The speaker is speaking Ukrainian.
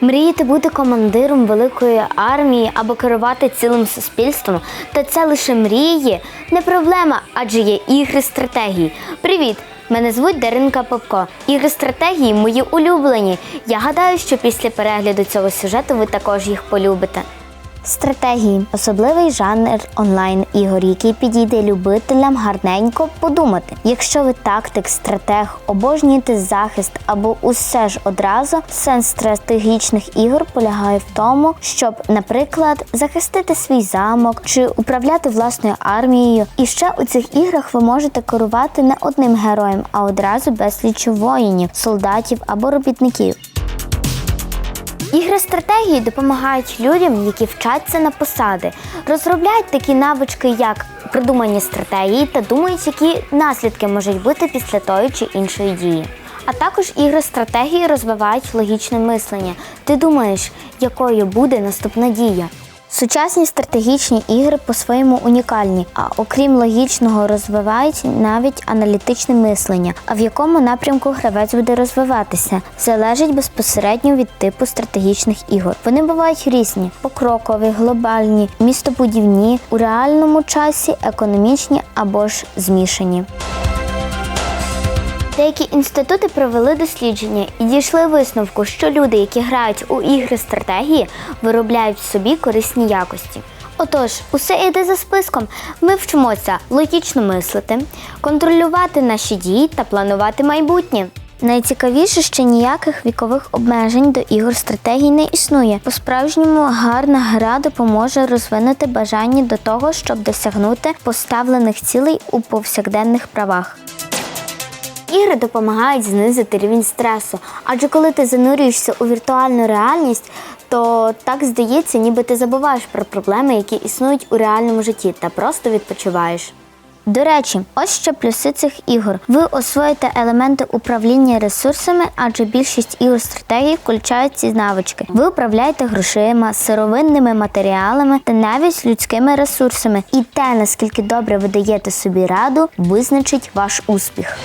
Мрієте бути командиром великої армії або керувати цілим суспільством, та це лише мрії, не проблема, адже є ігри стратегії. Привіт! Мене звуть Даринка Попко. Ігри стратегії мої улюблені. Я гадаю, що після перегляду цього сюжету ви також їх полюбите. Стратегії особливий жанр онлайн ігор, який підійде любителям гарненько подумати. Якщо ви тактик, стратег, обожнюєте захист або усе ж одразу, сенс стратегічних ігор полягає в тому, щоб, наприклад, захистити свій замок чи управляти власною армією. І ще у цих іграх ви можете керувати не одним героєм, а одразу безліч воїнів, солдатів або робітників. Ігри стратегії допомагають людям, які вчаться на посади, розробляють такі навички, як придумання стратегії та думають, які наслідки можуть бути після тої чи іншої дії. А також ігри стратегії розвивають логічне мислення. Ти думаєш, якою буде наступна дія. Сучасні стратегічні ігри по-своєму унікальні, а окрім логічного, розвивають навіть аналітичне мислення, а в якому напрямку гравець буде розвиватися, залежить безпосередньо від типу стратегічних ігор. Вони бувають різні: покрокові, глобальні, містобудівні, у реальному часі, економічні або ж змішані. Деякі інститути провели дослідження і дійшли висновку, що люди, які грають у ігри стратегії, виробляють в собі корисні якості. Отож, усе йде за списком. Ми вчимося логічно мислити, контролювати наші дії та планувати майбутнє. Найцікавіше, що ніяких вікових обмежень до ігор стратегій не існує. По-справжньому гарна гра допоможе розвинути бажання до того, щоб досягнути поставлених цілей у повсякденних правах. Ігри допомагають знизити рівень стресу, адже коли ти занурюєшся у віртуальну реальність, то так здається, ніби ти забуваєш про проблеми, які існують у реальному житті, та просто відпочиваєш. До речі, ось ще плюси цих ігор. Ви освоїте елементи управління ресурсами, адже більшість ігор стратегії включають ці навички. Ви управляєте грошима, сировинними матеріалами та навіть людськими ресурсами. І те, наскільки добре ви даєте собі раду, визначить ваш успіх.